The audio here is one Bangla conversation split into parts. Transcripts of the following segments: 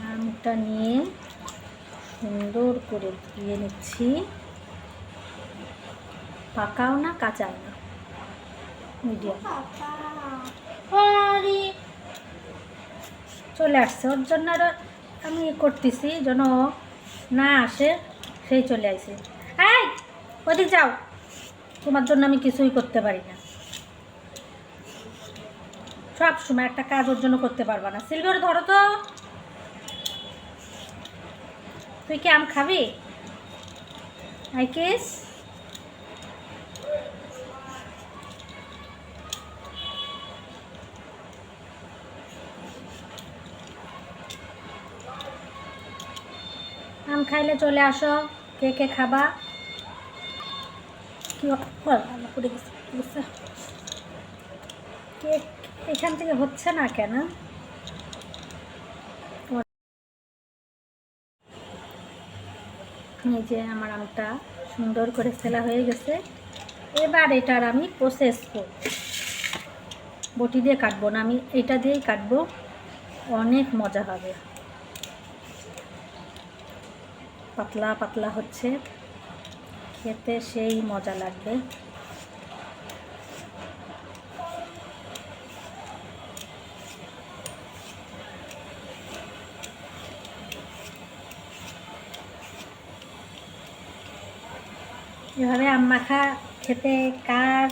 আমটা নিয়ে সুন্দর করে ধুয়ে নিচ্ছি। পাকাও না, কাঁচাও না। মিডিয়াম। চলে আসছে। ওর জন্য আরও আমি করতেছি যেন না আসে, সেই চলে আসে এই, ওদিক যাও। তোমার জন্য আমি কিছুই করতে পারি না। সব সময় একটা কাজ ওর জন্য করতে পারবা না। সিলভার ধরো তো। তুই কি আম খাবি? আই আম খাইলে চলে আসো, কে কে খাবা? কে এখান থেকে হচ্ছে না কেন? যে আমার আমটা সুন্দর করে ফেলা হয়ে গেছে। এবার এটার আমি প্রসেস করব। বটি দিয়ে কাটবো না, আমি এটা দিয়েই কাটবো। অনেক মজা হবে। পাতলা পাতলা হচ্ছে। খেতে সেই মজা লাগবে। এভাবে আম মাখা খেতে কার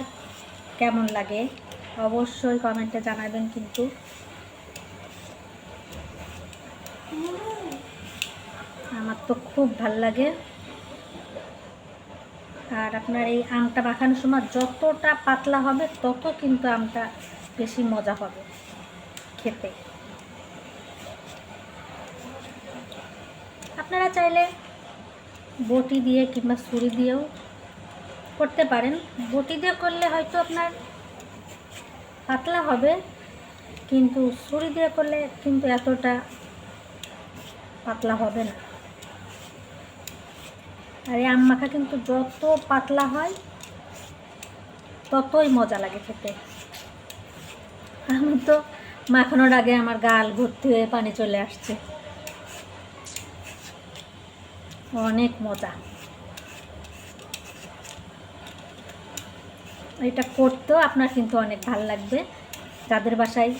কেমন লাগে? অবশ্যই কমেন্টে জানাবেন কিন্তু। আমার তো খুব ভালো লাগে। আর আপনার এই আমটা মাখানোর সময় যতটা পাতলা হবে, তত কিন্তু আমটা বেশি মজা হবে খেতে। আপনারা চাইলে বটি দিয়ে কিংবা ছুরি দিয়েও করতে পারেন। বটি দিয়ে করলে হয়তো আপনার পাতলা হবে, কিন্তু ছুরি দিয়ে করলে কিন্তু এতটা পাতলা হবে না। আর এই আম মাখা কিন্তু যত পাতলা হয়, ততই মজা লাগে খেতে। আমি তো মাখানোর আগে আমার গাল ভর্তি হয়ে পানি চলে আসছে। অনেক মজা। এটা করতেও আপনার কিন্তু অনেক ভালো লাগবে। যাদের বাসায়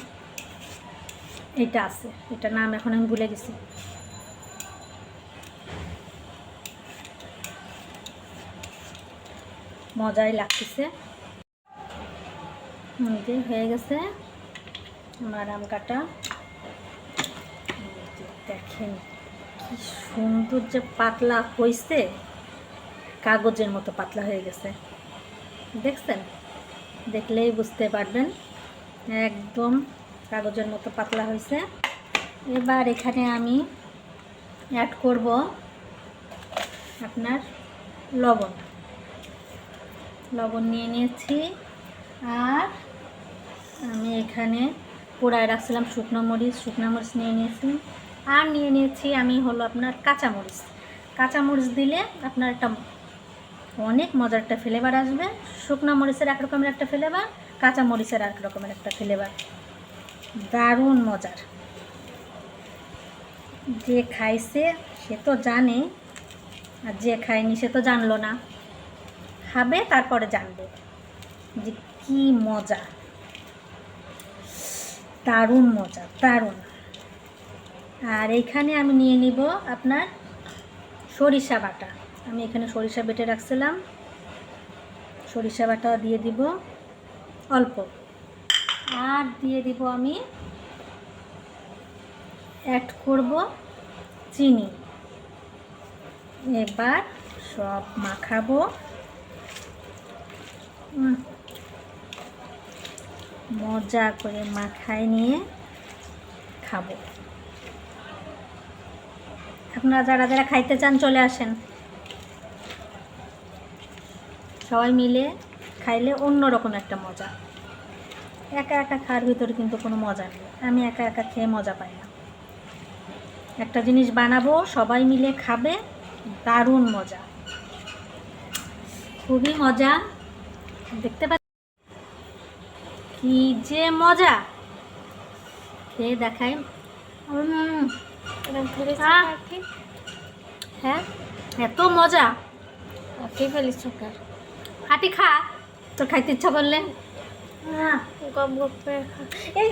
এটা আছে, এটা নাম এখন আমি ভুলে গেছি। মজাই লাগতেছে। হয়ে গেছে আমার আম কাটা। দেখেন কি সুন্দর যে পাতলা হয়েছে কাগজের মতো পাতলা হয়ে গেছে। দেখছেন? দেখলেই বুঝতে পারবেন। একদম কাগজের মতো পাতলা হয়েছে। এবার এখানে আমি অ্যাড করব আপনার লবণ। লবণ নিয়ে নিয়েছি। আর আমি এখানে পোড়ায় রাখছিলাম শুকনো মরিচ শুকনো মরিচ নিয়ে নিয়েছি। আর নিয়ে নিয়েছি আমি হলো আপনার কাঁচামরিচ। কাঁচামরিচ দিলে আপনার একটা অনেক মজার একটা ফ্লেভার আসবে। শুকনো মরিচের এক রকমের একটা ফ্লেভার কাঁচা মরিচের এক রকমের একটা ফ্লেভার দারুণ মজার। যে খাইছে, সে তো জানে, আর যে খায়নি, সে তো জানলো না। খাবে, তারপরে জানবে যে কি মজা। দারুণ মজা, দারুণ। আর এইখানে আমি নিয়ে নিব আপনার সরিষা বাটা। আমি এখানে সরিষা বেটে রাখছিলাম। সরিষা বাটা দিয়ে দিব অল্প। আর দিয়ে দিব আমি অ্যাড করব চিনি। এবার সব মাখাবো। মজা করে মাখায় নিয়ে খাব। আপনারা যারা যারা খাইতে চান চলে আসেন। সবাই মিলে খাইলে অন্য রকম একটা মজা। একা একা খাওয়ার ভিতরে কিন্তু কোনো মজা নেই। আমি একা একা খেয়ে মজা পাই না। একটা জিনিস বানাবো সবাই মিলে খাবে দারুণ মজা। খুবই মজা। দেখতে পাচ্ছি কি যে মজা! খেয়ে দেখাই। হ্যাঁ এত মজা! আঁকি ফেলিস চোখার হাঁটি খা। তোর খাইতে ইচ্ছা করলে। না গপ গপ করে খা। এই